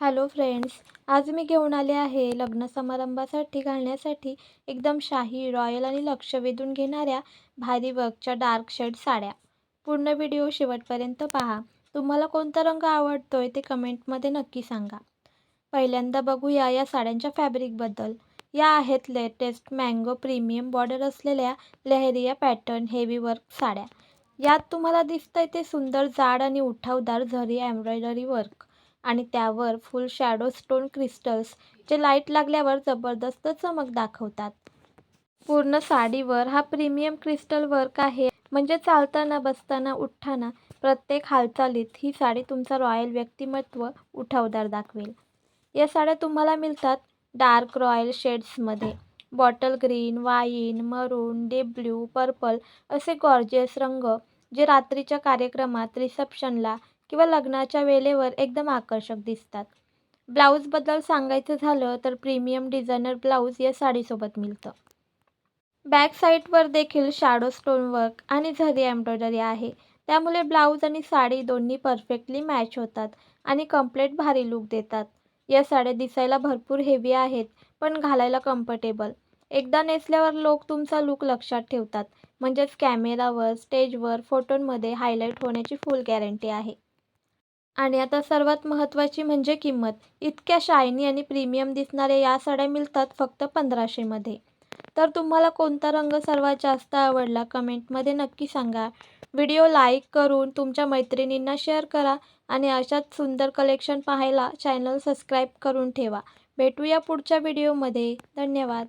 Hello friends आज मी घेऊन आले आहे लग्न समारंभासाठी घालण्यासाठी एकदम शाही रॉयल आणि लक्ष वेधून घेणाऱ्या भारी वर्कच्या डार्क शेड साड्या. पूर्ण व्हिडिओ शेवटपर्यंत पहा. तुम्हाला कोणता रंग आवडतो आहे ते कमेंटमध्ये नक्की सांगा. पहिल्यांदा बघूया या साड्यांच्या फॅब्रिकबद्दल या आहेत लेटेस्ट मँगो प्रीमियम बॉर्डर असलेल्या लहरिया पॅटर्न हेवी वर्क साड्या. यात तुम्हाला दिसतंय ते सुंदर जाड आणि उठावदार झरी एम्ब्रॉयडरी वर्क आणि त्यावर फुल शॅडो स्टोन क्रिस्टल्स जे लाइट लागल्यावर जबरदस्त चमक दाखवतात. पूर्ण साडीवर हा प्रीमियम क्रिस्टल वर्क आहे. म्हणजे चालताना बसताना उठताना प्रत्येक हालचालीत ही साडी तुमचा रॉयल व्यक्तिमत्व उठावदार दाखवेल. या साड्या तुम्हाला मिळतात dark royal शेड्समध्ये. Bottle green wine maroon deep blue purple असे गॉर्जियस रंग जे रात्रीच्या कार्यक्रमात रिसेप्शनला किंवा लग्नाच्या वेळेवर एकदम आकर्षक दिसतात. ब्लाऊजबद्दल सांगायचं झालं तर प्रीमियम डिझायनर ब्लाऊज या साडीसोबत मिळतं. बॅक साईडवर देखील शॅडो स्टोनवर्क आणि झरी एम्ब्रॉयडरी आहे. त्यामुळे ब्लाऊज आणि साडी दोन्ही परफेक्टली मॅच होतात आणि कंप्लीट भारी लुक देतात. या साड्या दिसायला भरपूर हेवी आहेत पण घालायला कम्फर्टेबल एकदा नेसल्यावर लोक तुमचा लुक लक्षात ठेवतात. म्हणजेच कॅमेरावर स्टेजवर फोटोंमध्ये हायलाईट होण्याची फुल गॅरंटी आहे. आणि आता सर्वात महत्त्वाची म्हणजे किंमत. इतक्या शायनी आणि प्रीमियम दिसणाऱ्या या साड्या मिळतात फक्त पंधराशेमध्ये तर तुम्हाला कोणता रंग सर्वात जास्त आवडला कमेंटमध्ये नक्की सांगा. व्हिडिओ लाईक करून तुमच्या मैत्रिणींना शेअर करा आणि अशाच सुंदर कलेक्शन पाहायला चॅनल सबस्क्राईब करून ठेवा. भेटूया पुढच्या व्हिडिओमध्ये. धन्यवाद.